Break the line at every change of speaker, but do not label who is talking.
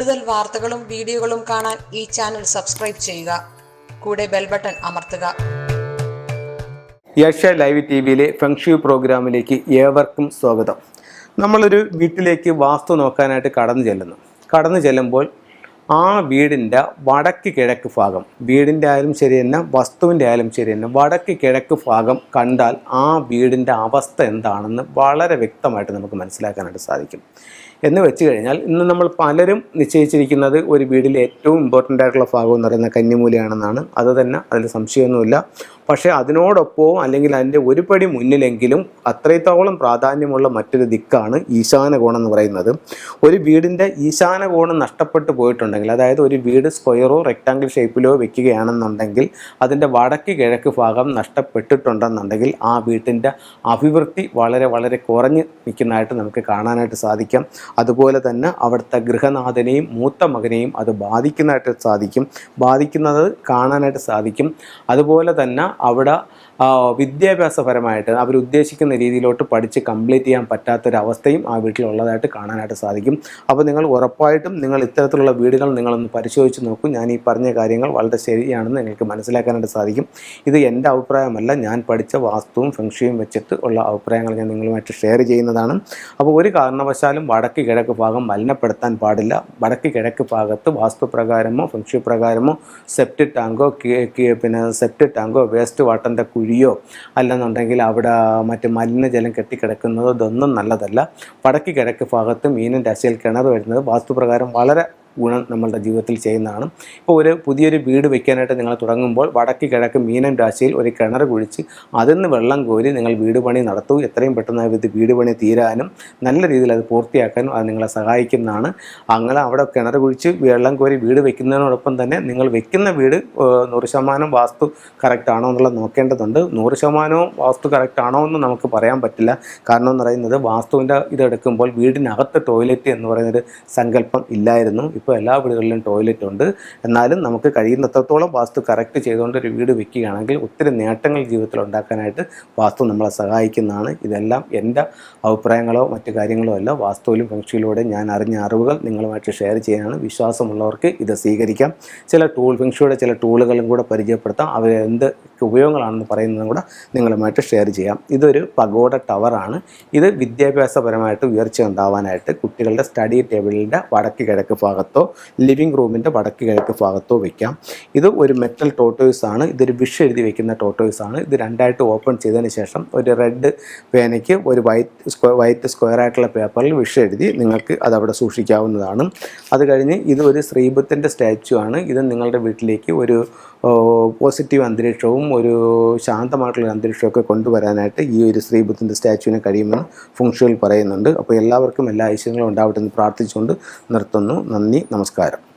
കൂടുതൽ വാർത്തകളും വീഡിയോകളും കാണാൻ ഈ ചാനൽ സബ്സ്ക്രൈബ് ചെയ്യുക. കൂടെ ബെൽ ബട്ടൺ അമർത്തുക.
ഏഷ്യ ലൈവ് ടി വിയിലെ ഫെങ്ഷു പ്രോഗ്രാമിലേക്ക് ഏവർക്കും സ്വാഗതം. നമ്മളൊരു വീട്ടിലേക്ക് വാസ്തു നോക്കാനായിട്ട് കടന്നു ചെല്ലുന്നു. കടന്നു ചെല്ലുമ്പോൾ ആ വീടിന്റെ വടക്ക് കിഴക്ക് ഭാഗം. വീടിന്റെ ആയാലും ശരി തന്നെ വസ്തുവിന്റെ ആയാലും ശരി തന്നെ വടക്ക് കിഴക്ക് ഭാഗം കണ്ടാൽ ആ വീടിന്റെ അവസ്ഥ എന്താണെന്ന് വളരെ വ്യക്തമായിട്ട് നമുക്ക് മനസ്സിലാക്കാനായിട്ട് സാധിക്കും. എന്ന് വെച്ച് കഴിഞ്ഞാൽ ഇന്ന് നമ്മൾ പലരും നിശ്ചയിച്ചിരിക്കുന്നത് ഒരു വീടിലെ ഏറ്റവും ഇമ്പോർട്ടന്റ് ആയിട്ടുള്ള ഭാഗം എന്ന് പറയുന്ന കന്നിമൂലയാണെന്നാണ്. അത് തന്നെ അതിൽ സംശയമൊന്നുമില്ല. പക്ഷേ അതിനോടൊപ്പവും അല്ലെങ്കിൽ അതിന്റെ ഒരു പടി മുന്നിലെങ്കിലും അത്രത്തോളം പ്രാധാന്യമുള്ള മറ്റൊരു ദിക്കാണ് ഈശാന കോണം എന്ന് പറയുന്നത്. ഒരു വീടിന്റെ ഈശാനകോണം നഷ്ടപ്പെട്ടു പോയിട്ടുണ്ടെങ്കിൽ അതായത് ഒരു വീട് സ്ക്വയറോ റെക്റ്റാങ്കിൾ ഷേപ്പിലോ വെക്കുകയാണെന്നുണ്ടെങ്കിൽ അതിന്റെ വടക്ക് കിഴക്ക് ഭാഗം നഷ്ടപ്പെട്ടിട്ടുണ്ടെന്നുണ്ടെങ്കിൽ ആ വീട്ടിന്റെ അഭിവൃദ്ധി വളരെ വളരെ കുറഞ്ഞ് നിൽക്കുന്നതായിട്ട് നമുക്ക് കാണാനായിട്ട് സാധിക്കും. അതുപോലെ തന്നെ അവിടുത്തെ ഗൃഹനാഥനെയും മൂത്ത മകനെയും അത് ബാധിക്കുന്നതായിട്ട് സാധിക്കും. ബാധിക്കുന്നത് കാണാനായിട്ട് സാധിക്കും. അതുപോലെ തന്നെ അവിടെ വിദ്യാഭ്യാസപരമായിട്ട് അവർ ഉദ്ദേശിക്കുന്ന രീതിയിലോട്ട് പഠിച്ച് കംപ്ലീറ്റ് ചെയ്യാൻ പറ്റാത്തൊരവസ്ഥയും ആ വീട്ടിലുള്ളതായിട്ട് കാണാനായിട്ട് സാധിക്കും. അപ്പോൾ നിങ്ങൾ ഉറപ്പായിട്ടും നിങ്ങൾ ഇത്തരത്തിലുള്ള വീടുകൾ നിങ്ങളൊന്ന് പരിശോധിച്ച് നോക്കൂ. ഞാൻ ഈ പറഞ്ഞ കാര്യങ്ങൾ വളരെ ശരിയാണെന്ന് നിങ്ങൾക്ക് മനസ്സിലാക്കാനായിട്ട് സാധിക്കും. ഇത് എന്റെ അഭിപ്രായമല്ല. ഞാൻ പഠിച്ച വാസ്തുവും ഫെങ്ഷയും വെച്ചിട്ട് ഉള്ള അഭിപ്രായങ്ങൾ ഞാൻ നിങ്ങളുമായിട്ട് ഷെയർ ചെയ്യുന്നതാണ്. അപ്പോൾ ഒരു കാരണവശാലും വടക്ക് കിഴക്ക് ഭാഗം മലിനപ്പെടുത്താൻ പാടില്ല. വടക്ക് കിഴക്ക് ഭാഗത്ത് വാസ്തുപ്രകാരമോ ഫെങ്ഷി പ്രകാരമോ സെപ്റ്റ് ടാങ്കോ പിന്നെ സെപ്റ്റ് ടാങ്കോ വേസ്റ്റ് വാട്ടറിന്റെ കുഴിയോ അല്ലെന്നുണ്ടെങ്കിൽ അവിടെ മറ്റ് മലിനജലം കെട്ടിക്കിടക്കുന്നതോ ഇതൊന്നും നല്ലതല്ല. വടക്ക് കിഴക്ക് ഭാഗത്ത് മീനും രാശിയിൽ കിണർ വരുന്നത് വാസ്തുപ്രകാരം വളരെ ഗുണം നമ്മളുടെ ജീവിതത്തിൽ ചെയ്യുന്നതാണ്. ഇപ്പോൾ ഒരു പുതിയൊരു വീട് വെക്കാനായിട്ട് നിങ്ങൾ തുടങ്ങുമ്പോൾ വടക്ക് കിഴക്ക് മീനം രാശിയിൽ ഒരു കിണർ കുഴിച്ച് അതിൽ നിന്ന് വെള്ളം കോരി നിങ്ങൾ വീട് പണി നടത്തൂ. എത്രയും പെട്ടെന്ന് ഇത് വീട് പണി തീരാനും നല്ല രീതിയിൽ അത് പൂർത്തിയാക്കാനും അത് നിങ്ങളെ സഹായിക്കുന്നതാണ്. അങ്ങനെ അവിടെ കിണർ കുഴിച്ച് വെള്ളം കോരി വീട് വെക്കുന്നതിനോടൊപ്പം തന്നെ നിങ്ങൾ വെക്കുന്ന വീട് നൂറ് ശതമാനം വാസ്തു കറക്റ്റ് ആണോ എന്നുള്ളത് നോക്കേണ്ടതുണ്ട്. നൂറ് ശതമാനവും വാസ്തു കറക്റ്റ് ആണോ എന്ന് നമുക്ക് പറയാൻ പറ്റില്ല. കാരണം എന്ന് പറയുന്നത് വാസ്തുവിന്റെ ഇതെടുക്കുമ്പോൾ വീടിനകത്ത് ടോയ്ലറ്റ് എന്ന് പറയുന്നൊരു സങ്കല്പം ഇല്ലായിരുന്നു. ഇപ്പോൾ എല്ലാ വീടുകളിലും ടോയ്ലറ്റ് ഉണ്ട്. എന്നാലും നമുക്ക് കഴിയുന്നത്രത്തോളം വാസ്തു കറക്റ്റ് ചെയ്തുകൊണ്ട് ഒരു വീട് വെക്കുകയാണെങ്കിൽ ഒത്തിരി നേട്ടങ്ങൾ ജീവിതത്തിൽ ഉണ്ടാക്കാനായിട്ട് വാസ്തു നമ്മളെ സഹായിക്കുന്നതാണ്. ഇതെല്ലാം എന്റെ അഭിപ്രായങ്ങളോ മറ്റു കാര്യങ്ങളോ അല്ല. വാസ്തുവിലും ഫെങ്ഷിയിലൂടെ ഞാൻ അറിഞ്ഞ അറിവുകൾ നിങ്ങളുമായിട്ട് ഷെയർ ചെയ്യാനാണ്. വിശ്വാസമുള്ളവർക്ക് ഇത് സ്വീകരിക്കാം. ചില ടൂൾ ഫെങ്ഷിയുടെ ചില ടൂളുകളും കൂടെ പരിചയപ്പെടുത്താം. അവർ എന്ത് ഉപയോഗങ്ങളാണെന്ന് പറയുന്നതും കൂടെ നിങ്ങളുമായിട്ട് ഷെയർ ചെയ്യാം. ഇതൊരു പഗോഡ ടവറാണ് ഇത് വിദ്യാഭ്യാസപരമായിട്ട് ഉയർച്ച ഉണ്ടാവാനായിട്ട് കുട്ടികളുടെ സ്റ്റഡി ടേബിളിന്റെ വടക്ക് കിഴക്ക് ഭാഗത്തോ ലിവിങ് റൂമിന്റെ വടക്ക് കിഴക്ക് ഭാഗത്തോ വെക്കാം. ഇത് ഒരു മെറ്റൽ ടോട്ടോയ്സ് ആണ്. ഇതൊരു വിഷ് എഴുതി വെക്കുന്ന ടോട്ടോയ്സ് ആണ്. ഇത് രണ്ടായിട്ട് ഓപ്പൺ ചെയ്തതിന് ശേഷം ഒരു റെഡ് പേനയ്ക്ക് ഒരു വൈറ്റ് സ്ക്വയർ വൈറ്റ് സ്ക്വയർ ആയിട്ടുള്ള പേപ്പറിൽ വിഷ് എഴുതി നിങ്ങൾക്ക് അതവിടെ സൂക്ഷിക്കാവുന്നതാണ്. അത് കഴിഞ്ഞ് ഇത് ഒരു ശ്രീബുദ്ധന്റെ സ്റ്റാച്ചു ആണ്. ഇത് നിങ്ങളുടെ വീട്ടിലേക്ക് ഒരു പോസിറ്റീവ് അന്തരീക്ഷവും ഒരു ശാന്തമായിട്ടുള്ള അന്തരീക്ഷമൊക്കെ കൊണ്ടുവരാനായിട്ട് ഈ ഒരു ശ്രീബുദ്ധന്റെ സ്റ്റാച്ചുവിന് കഴിയുമെന്ന് ഫുങ്ഷുവിൽ പറയുന്നുണ്ട്. അപ്പോൾ എല്ലാവർക്കും എല്ലാ ഐശ്വര്യങ്ങളും ഉണ്ടാവട്ടെ എന്ന് പ്രാർത്ഥിച്ചുകൊണ്ട് നിർത്തുന്നു. നന്ദി നമസ്കാരം.